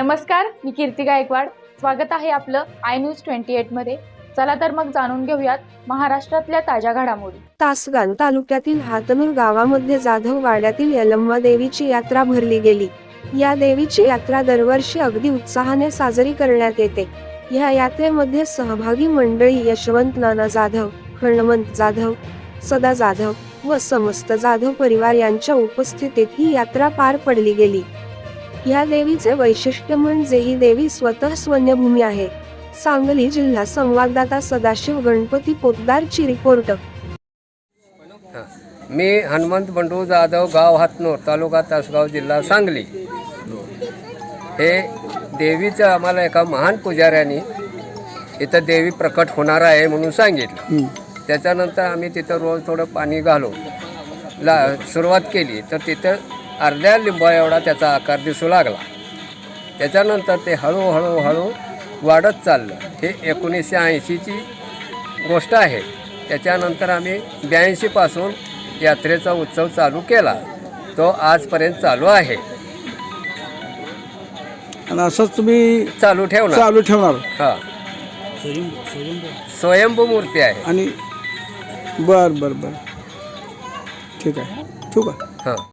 नमस्कार मी कीर्ती गायकवाड. स्वागत आहे आपलं आय न्यूज ट्वेंटी एटमध्ये चला तर मग जाणून घेऊयात महाराष्ट्रातल्या ताज्या घडामोडी. तासगान तालुक्यातील हातनूर गावामध्ये जाधव वाड्यातील यलम्मा देवीची यात्रा भरली गेली. या देवीची यात्रा दरवर्षी अगदी उत्साहाने साजरी करण्यात येते. या यात्रेमध्ये सहभागी मंडळी यशवंत नाना जाधव हणमंत जाधव सदा जाधव व समस्त जाधव परिवार यांच्या उपस्थितीत ही यात्रा पार पडली गेली. या देवीचे वैशिष्ट्य म्हणजे ही देवी स्वतः स्वन्यभूमी आहे. सांगली जिल्हा संवाददाता सदाशिव गणपती पोतदारची रिपोर्ट हा. मी हनुमंत बंडू जाधव गाव हातनूर तालुका तासगाव जिल्हा सांगली. हे देवीचं आम्हाला एका महान पुजाऱ्यांनी इथं देवी प्रकट होणार आहे म्हणून सांगितलं. त्याच्यानंतर आम्ही तिथं रोज थोडं पाणी घालून ला सुरुवात केली. तर तिथं अर्ध्या लिंबा एवढा त्याचा आकार दिसू लागला. त्याच्यानंतर ते हळूहळू हळू वाढत चाललं. हे एकोणीसशे ऐंशीची गोष्ट आहे. त्याच्यानंतर आम्ही ब्याऐंशीपासून यात्रेचा उत्सव चालू केला. तो आजपर्यंत चालू आहे. आणि असंच तुम्ही चालू ठेवणार. चालू ठेवणार. हा. स्वयंभू मूर्ती आहे. आणि बर बर बर. ठीक आहे. ठेवू का? हां.